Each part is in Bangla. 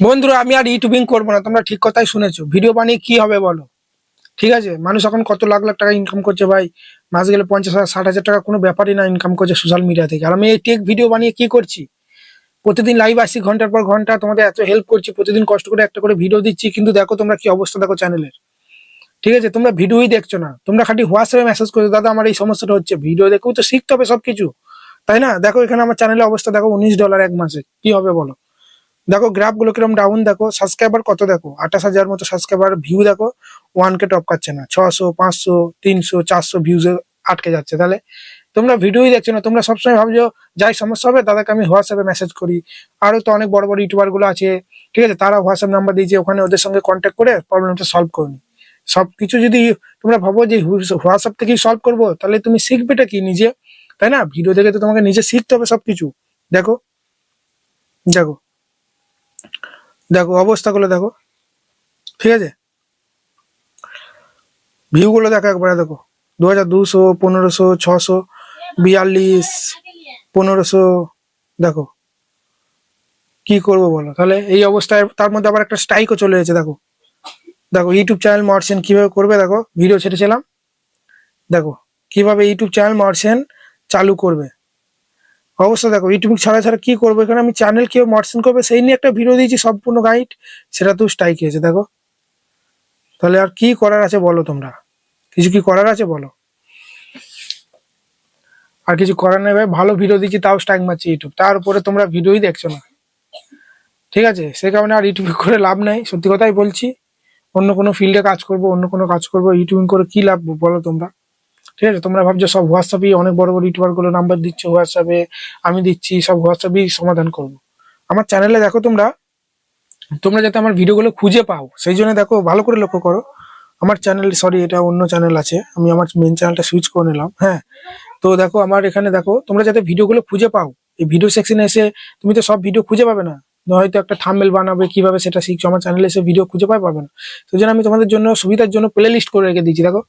বন্ধুরা, আমি আর ইউটিউবিং করব না, তোমরা ঠিক কথাই শুনেছো। ভিডিও বানিয়ে কি হবে বলো? ঠিক আছে? মানুষ এখন কত লাখ লাখ টাকা ইনকাম করছে ভাই? মাস গেলে পঞ্চাশ হাজার, ষাট হাজার টাকা কোনো ব্যাপারই না ইনকাম করছে সোশ্যাল মিডিয়া থেকে। আর আমি এই টেক ভিডিও বানিয়ে কি করছি? প্রতিদিন লাইভ আসছি ঘণ্টার পর ঘণ্টা, তোমাদের এত হেল্প করছি, প্রতিদিন কষ্ট করে একটা করে ভিডিও দিচ্ছি, কিন্তু দেখো তোমরা কি অবস্থা দেখো চ্যানেলের ঠিক আছে? তোমরা ভিডিওই দেখছ না। তোমরা খালি হোয়াটসঅ্যাপে মেসেজ করছ, দাদা, আমার এই সমস্যাটা হচ্ছে। ভিডিও দেখেও তো শিখতে হবে সবকিছু। তাই না? দেখো এখানে আমার চ্যানেলের অবস্থা, দেখো, উনিশ ডলার এক মাসে। কি হবে বলো? দেখো গ্রাফগুলো কীরকম ডাউন দেখো সাবস্ক্রাইবার কত দেখো? আঠাশ হাজার মতো সাবস্ক্রাইবার ভিউ দেখো ওয়ান কে টপ কাচ্ছে না। ছশো, পাঁচশো, তিনশো, চারশো ভিউজ আটকে যাচ্ছে। তাহলে তোমরা ভিডিওই দেখছ না, তোমরা সবসময় ভাবছ, যাই সমস্যা হবে, তাদেরকে আমি হোয়াটসঅ্যাপে মেসেজ করি। আরও তো অনেক বড় বড় ইউটিউবারগুলো আছে, ঠিক আছে তারা হোয়াটসঅ্যাপ নাম্বার দিয়েছে, ওখানে ওদের সঙ্গে কন্ট্যাক্ট করে প্রবলেমটা সলভ করে সব কিছু যদি তোমরা ভাবো যে হোয়াটসঅ্যাপ থেকেই সলভ করব, তাহলে তুমি শিখবেটা কি নিজে? তাই না? ভিডিও দেখে তো তোমাকে নিজে শিখতে হবে সবকিছু। দেখো দেখো। দেখো, অবস্থাগুলো দেখো। ঠিক আছে? ভিউগুলো দেখো একবারে দেখো। দু হাজার দুশো, পনেরোশো, ছশো, বিয়াল্লিশ, পনেরোশো, দেখো। কি করব বলো? তাহলে এই অবস্থায় তার মধ্যে আবার একটা স্ট্রাইকও চলে এসেছে, দেখো। দেখো ইউটিউব চ্যানেল মার্চেন কীভাবে করবে, দেখো। ভিডিও ছেড়েছিলাম। দেখো, কীভাবে ইউটিউব চ্যানেল মার্চেন চালু করবে। অবস্থা দেখো, ইউটিউব ছাড়া ছাড়া কি করব? এখানে আমি চ্যানেল কেউ মার্চেন করবে, সেই নিয়ে একটা ভিডিও দিয়েছি, সম্পূর্ণ গাইড সেটা তো স্ট্রাইক হয়েছে, দেখো। তাহলে আর কি করার আছে বলো তোমরা? কিছু কি করার আছে বলো? আর কিছু করার নেই ভাই, ভালো ভিডিও দিচ্ছি, তাও স্ট্রাইক মারছে ইউটিউব। তার উপরে তোমরা ভিডিওই দেখছ না। ঠিক আছে? সে কারণে আর ইউটিউব করে লাভ নেই, সত্যি কথাই বলছি। অন্য কোনো ফিল্ডে কাজ করব, অন্য কোনো কাজ করব, ইউটিউবিং করে কি লাভ বলো তোমরা? ঠিক আছে? তোমরা ভাবছ সব হোয়াটসঅ্যাপেই অনেক বড় বড় ইউটিউবারগুলো নাম্বার দিচ্ছে, হোয়াটসঅ্যাপে আমি দিচ্ছি, সব হোয়াটসঅ্যাপেই সমাধান করব। আমার চ্যানেলে দেখো তোমরা তোমরা যাতে আমার ভিডিওগুলো খুঁজে পাও, সেই জন্য দেখো, ভালো করে লক্ষ্য করো। আমার চ্যানেল সরি এটা অন্য চ্যানেল আছে, আমি আমার মেন চ্যানেলটা সুইচ করে নিলাম হ্যাঁ? তো দেখো, আমার এখানে দেখো, তোমরা যাতে ভিডিওগুলো খুঁজে পাও, এই ভিডিও সেকশনে এসে তুমি তো সব ভিডিও খুঁজে পাবে না। হয়তো একটা থাম্বেল বানাবে, কীভাবে সেটা শিখছো, আমার চ্যানেলে এসে ভিডিও খুঁজে পাবে না। সেই জন্য আমি তোমাদের জন্য, সুবিধার জন্য প্লে লিস্ট করে রেখে দিয়েছি, দেখো।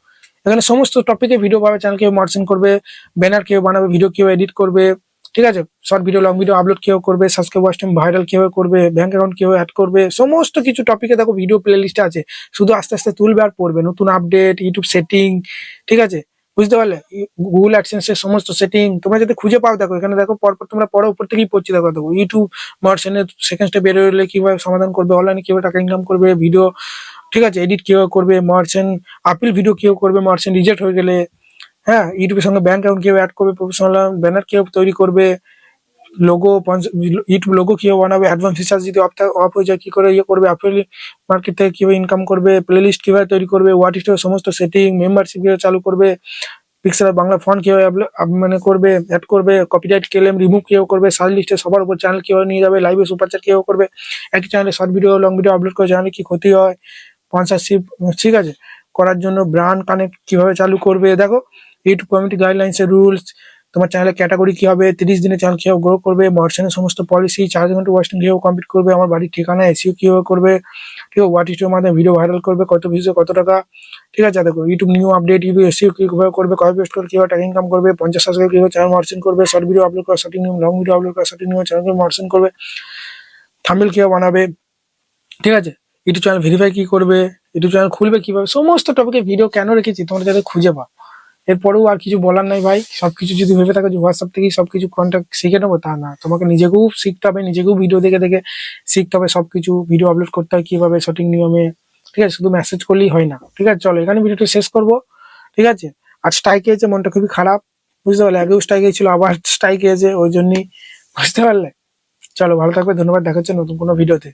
এখানে সমস্ত টপিকে ভিডিও পাবে চ্যানেল কেউ মার্চেন করবে ব্যানার কেউ বানাবে ভিডিও কেউ এডিট করবে, ঠিক আছে? Short video long video upload কেউ করবে সাবস্ক্রাইব ওয়াচ টাইম ভাইরাল কীভাবে করবে ব্যাংক অ্যাকাউন্ট কেউ অ্যাড করবে, সমস্ত কিছু টপিকে দেখো ভিডিও প্লে লিস্টে আছে। শুধু আস্তে আস্তে তুলবে আর পড়বে, নতুন আপডেট ইউটিউব সেটিং ঠিক আছে? বুঝতে পারলে? গুগল অ্যাডসেন্সের সমস্ত সেটিং তোমরা যদি খুঁজে পাও, দেখো, এখানে দেখো, পরপর তোমরা পরে উপর থেকেই পড়ছি, দেখো দেখো ইউটিউব মার্চেন্টের সেকেন্ড স্টেপ বেরোলে কীভাবে সমাধান করবে অনলাইনে কীভাবে টাকা ইনকাম করবে ভিডিও ঠিক আছে এডিট কীভাবে করবে মার্চেন্ট আপিল ভিডিও কীভাবে করবে মার্চেন্ট রিজেক্ট হয়ে গেলে হ্যাঁ ইউটিউবের সঙ্গে ব্যাংক অ্যাকাউন্ট কীভাবে অ্যাড করবে প্রফেশনাল ব্যানার কীভাবে তৈরি করবে লোগো ইউটিউব লোগো কীভাবে বানাবে অ্যাডভান্স রিচার্জ যদি অফ অফ হয়ে যায়, কী করে ইয়ে করবে অ্যাপেল মার্কেট থেকে কীভাবে ইনকাম করবে প্লে লিস্ট কীভাবে তৈরি করবে হোয়াট ইস সমস্ত সেটিং মেম্বারশিপ কীভাবে চালু করবে পিক্সেল বাংলা ফোন কীভাবে মানে করবে অ্যাড করবে কপিরাইট ক্লেম রিমুভ কীভাবে করবে সার্চ লিস্টে সবার উপর চ্যানেল কীভাবে নিয়ে যাবে লাইভে সুপার চ্যাট কীভাবে করবে, একই চ্যানেলে short video long video upload করে চ্যানেলে কি ক্ষতি হয় স্পন্সরশিপ ঠিক আছে? করার জন্য ব্র্যান্ড কানেক্ট কীভাবে চালু করবে? দেখো ইউটিউব কমিউনিটি গাইডলাইন্স এর রুলস তোমার চ্যানেলের ক্যাটাগরি কি হবে, তিরিশ দিনে চ্যানেল কীভাবে গ্রো করবে মার্চেন্টের সমস্ত পলিসি চার্জ ঘণ্টা ওয়াস্টিং কীভাবে কমপ্লিট করবে, আমার বাড়ির ঠিকানা এসিও কীভাবে করবে, ঠিক আছে? হোয়াট ইস্টের মাধ্যমে ভিডিও ভাইরাল করবে, কত ভিউজে কত টাকা, ঠিক আছে? দেখো YouTube new update YouTube SEO কীভাবে করবে কবে পোস্ট করে কীভাবে টাকা ইনকাম করবে, পঞ্চাশ সাবস্ক্রাইব কীভাবে চ্যানেল মার্চেন্ট করবে শর্ট ভিডিও আপলোড করা শর্টিং নিয়ম লং ভিডিও আপলোড করা শর্টিং নিয়ম চ্যানেল মার্চেন্ট করবে থাম্বেল কীভাবে বানাবে, ঠিক আছে? ইউটিউব চ্যানেল ভেরিফাই কি করবে, ইউটিউব চ্যানেল খুলবে কীভাবে, সমস্ত টপিকে ভিডিও কেন রেখেছি তোমরা যাতে খুঁজে পাও। এরপরেও আর কিছু বলার নাই ভাই, সবকিছু যদি ভেবে থাকো যে হোয়াটসঅ্যাপ থেকেই সবকিছু কন্ট্যাক্ট শিখে নেব, তা না। তোমাকে নিজেকেও শিখতে হবে, নিজেকেও ভিডিও দেখে দেখে শিখতে হবে, সবকিছু ভিডিও আপলোড করতে হয় কীভাবে, সঠিক নিয়মে। ঠিক আছে, শুধু মেসেজ করলেই হয় না। ঠিক আছে, চলো এখানে ভিডিওটা শেষ করব। ঠিক আছে? আর স্ট্রাইক হয়েছে মনটা খুবই খারাপ। বুঝতে পারলে? আগেও স্ট্রাইক হয়েছিল, আবার স্ট্রাইক হয়েছে ওই জন্যই। বুঝতে পারলে? চলো, ভালো থাকবে, ধন্যবাদ দেখাচ্ছে নতুন কোনো ভিডিওতে